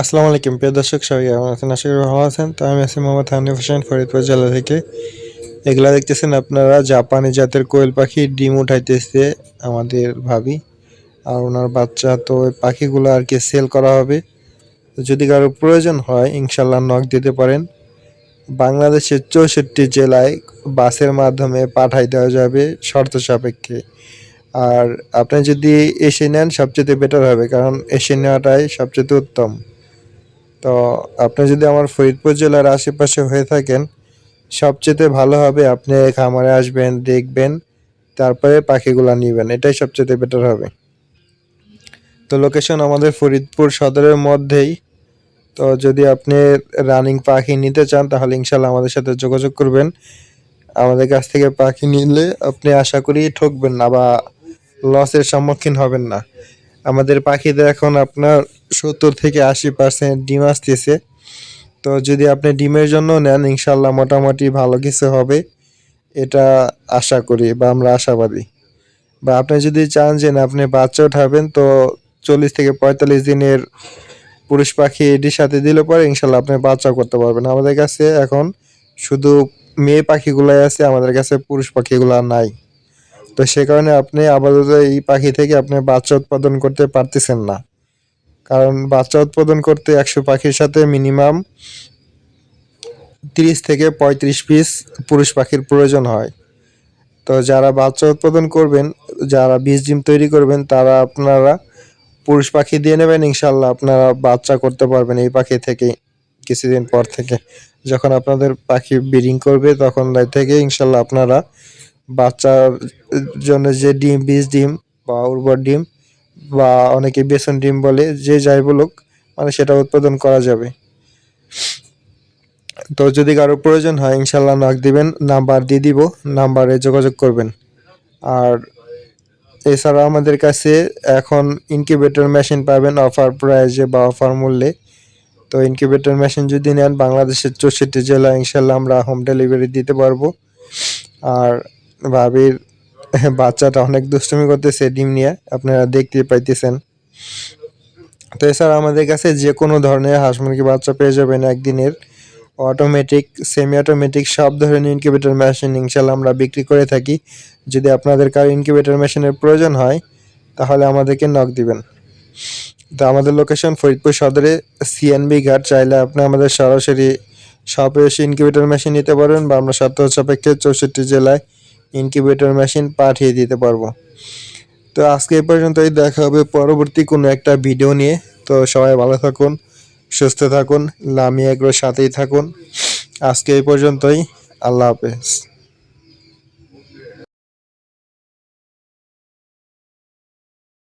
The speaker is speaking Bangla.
আসসালামু আলাইকুম। প্রিয় দর্শক, সবাই কেমন আছেন? আশা করি ভালো আছেন। তো আমি আছি মোহাম্মদ হানিফ হোসেন, ফরিদপুর জেলা থেকে। এগুলা দেখতেছেন আপনারা, জাপানি জাতের কোয়েল পাখি ডিম উঠাইতেছে আমাদের ভাবি। আর ওনার বাচ্চা তো ওই পাখিগুলো আর কি সেল করা হবে। যদি কারও প্রয়োজন হয়, ইনশাল্লাহ নক দিতে পারেন। বাংলাদেশের চৌষট্টি জেলায় বাসের মাধ্যমে পাঠাই দেওয়া যাবে শর্ত সাপেক্ষে। আর আপনি যদি এসে নেন, সবচেয়ে বেটার হবে, কারণ এসে নেওয়াটাই সবচেয়ে উত্তম। তো আপনি যদি আমার ফরিদপুর জেলার আশেপাশে হয়ে থাকেন সবচেয়ে ভালো হবে আপনি খামারে আসবেন, দেখবেন, তারপরে পাখিগুলো নেবেন, এটাই সবচেয়ে বেটার হবে। তো লোকেশন আমাদের ফরিদপুর সদরের মধ্যেই। তো যদি আপনি রানিং পাখি নিতে চান, তাহলে ইনশাল্লাহ আমাদের সাথে যোগাযোগ করবেন। আমাদের কাছ থেকে পাখি নিলে আপনি আশা করি ঠকবেন না বা লসের সম্মুখীন হবেন না। আমাদের পাখিতে এখন আপনার সত্তর থেকে আশি পার্সেন্ট ডিম আসতেছে। তো যদি আপনি ডিমের জন্য নেন, ইনশাল্লাহ মোটামুটি ভালো কিছু হবে। এটা আশা করি বা আমরা আশাবাদী। বা আপনি যদি চান যে না, আপনি বাচ্চা উঠাবেন, তো চল্লিশ থেকে পঁয়তাল্লিশ দিনের পুরুষ পাখি এটির সাথে দিলে পরে ইনশাল্লাহ আপনি বাচ্চা করতে পারবেন। আমাদের কাছে এখন শুধু মেয়ে পাখিগুলাই আছে, আমাদের কাছে পুরুষ পাখিগুলো নাই। তো সে কারণে আপনি আপাতত এই পাখি থেকে আপনি বাচ্চা উৎপাদন করতে পারতেছেন না। কারণ বাচ্চা উৎপাদন করতে একশো পাখির সাথে মিনিমাম তিরিশ থেকে পঁয়ত্রিশ পিস পুরুষ পাখির প্রয়োজন হয়। তো যারা বাচ্চা উৎপাদন করবেন, যারা বীজ ডিম তৈরি করবেন, তারা আপনারা পুরুষ পাখি দিয়ে নেবেন ইনশাল্লাহ আপনারা বাচ্চা করতে পারবেন এই পাখি থেকে কিছুদিন পর থেকে। যখন আপনাদের পাখি ব্রিডিং করবে, তখন থেকে ইনশাল্লাহ আপনারা বাচ্চার জন্য যে ডিম, বীজ ডিম বা উর্বর ডিম বা অনেকে বেসন ডিম বলে, যে যাই বলুক মানে সেটা উৎপাদন করা যাবে। তো যদি কারও প্রয়োজন হয়, ইনশাল্লাহ নক দিবেন, নাম্বার দিয়ে দিব, নাম্বারে যোগাযোগ করবেন। আর এছাড়া আমাদের কাছে এখন ইনকিউবেটর মেশিন পাবেন অফার প্রাইজে বা অফার মূল্যে। তো ইনকিউবেটর মেশিন যদি নেন, বাংলাদেশের চৌষট্টি জেলা ইনশাল্লাহ আমরা হোম ডেলিভারি দিতে পারব। আর ভাবির বাচ্চাটা অনেক দুষ্টুমি করতেছে, ডিম নিয়ে। আপনারা দেখতে পাইতেছেন। তো এছাড়া আমাদের কাছে যে কোনো ধরনের হাঁস মুরগি বাচ্চা পেয়ে যাবেন একদিনের। অটোমেটিক সেমি অটোমেটিক সব ধরনের ইনকিউবেটর মেশিন ইনশাল্লাহ আমরা বিক্রি করে থাকি। যদি আপনাদের কারও ইনকিউবেটর মেশিনের প্রয়োজন হয়, তাহলে আমাদেরকে নক দিবেন। তো আমাদের লোকেশন ফরিদপুর সদরে সিএনবি ঘাট। চাইলে আপনি আমাদের সরাসরি শপে এসে ইনকিউবেটর মেশিন নিতে পারবেন বা আমরা সপ্তাহ সাপেক্ষে চৌষট্টি জেলায় ইনকিউবেটর মেশিন পাঠিয়ে দিতে পারব। তো আজকে এই পর্যন্তই, দেখা হবে পরবর্তী কোনো একটা ভিডিও নিয়ে। তো সবাই ভালো থাকুন, সুস্থ থাকুন লামি সাথেই থাকুন। আজকে এই পর্যন্তই, আল্লাহ হাফেজ।